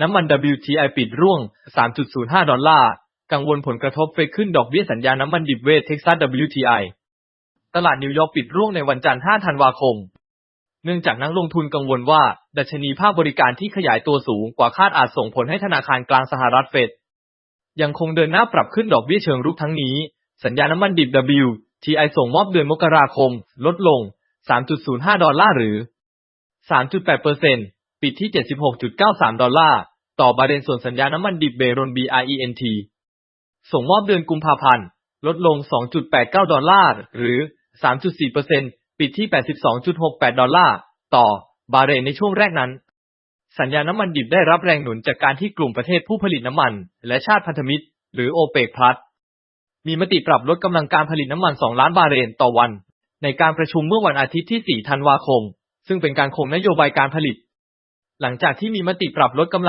น้ำมัน WTI ปิดร่วง 3.05 ดอลลาร์ กังวลผลกระทบเฟดขึ้นดอกเบี้ยสัญญาน้ำมันดิบเวทเท็กซัส WTI ตลาดนิวยอร์กปิดร่วงในวันจันทร์ 5 ธันวาคม เนื่องจากนักลงทุนกังวลว่า ดัชนีภาคบริการที่ขยายตัวสูงกว่าคาดอาจส่งผลให้ธนาคารกลางสหรัฐเฟดยังคงเดินหน้าปรับขึ้นดอกเบี้ยเชิงรุกทั้งนี้ สัญญาน้ำมันดิบ WTI ส่งมอบเดือนมกราคม ลดลง 3.05 ดอลลาร์หรือ 3.8%ปิดที่ 76.93 ดอลลาร์ ต่อบาเรนส่วนสัญญาน้ำมันดิบเบรอน BRENT ส่งมอบเดือนกุมภาพันธ์ ลดลง 2.89 ดอลลาร์ หรือ 3.4%ปิดที่ 82.68 ดอลลาร์ ต่อบาเรนในช่วงแรกนั้น สัญญาน้ำมันดิบได้รับแรงหนุนจากการที่กลุ่มประเทศผู้ผลิตน้ำมัน และชาติพันธมิตร หรือโอเปกพลัสมีมติปรับลดกำลังการผลิตน้ำมัน 2 ล้านบาเรนต่อวัน ในการประชุมเมื่อวันอาทิตย์ที่ 4 ธันวาคม ซึ่งเป็นการคงนโยบายการผลิต หลังจากที่มีมติปรับลดกำลัง